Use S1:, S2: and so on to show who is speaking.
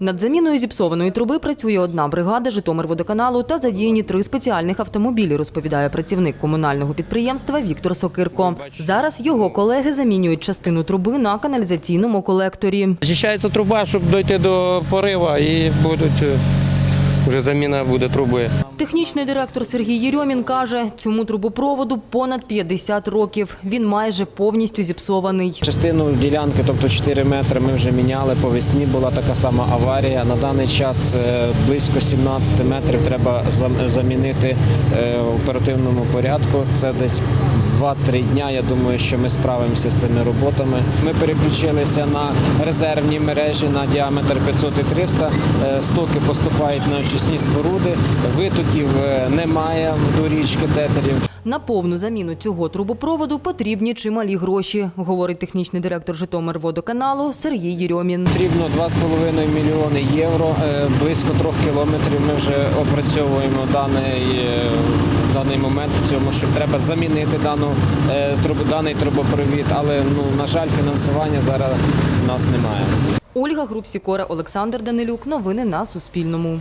S1: Над заміною зіпсованої труби працює одна бригада Житомирводоканалу та задіяні три спеціальних автомобілі, розповідає працівник комунального підприємства Віктор Сокирко. Зараз його колеги замінюють частину труби на каналізаційному колекторі.
S2: Очищається труба, щоб дойти до порива і будуть е, вже заміна буде труби.
S1: Технічний директор Сергій Єрьомін каже, цьому трубопроводу понад 50 років. Він майже повністю зіпсований.
S3: Частину ділянки, тобто 4 метри, ми вже міняли. По весні була така сама аварія. На даний час е, близько 17 метрів треба замінити е, в оперативному порядку. Це десь 2-3 дня. Я думаю, що ми справимося з цими роботами. Ми переключилися на резервні мережі на діаметр 500 і 300. Е, Стоки поступають на очисні споруди. Витоків е, немає до річки тетерів.
S1: На повну заміну цього трубопроводу потрібні чималі гроші, говорить технічний директор Житомирводоканалу Сергій Єрьомін.
S3: Потрібно 2,5 мільйони євро. Е, Близько трьох кілометрів ми вже опрацьовуємо даний, даний момент в цьому, що треба замінити дану е, трубу, даний трубопровід, але ну на жаль, фінансування зараз у нас немає.
S1: Ольга Групсікора, Олександр Данилюк. Новини на Суспільному.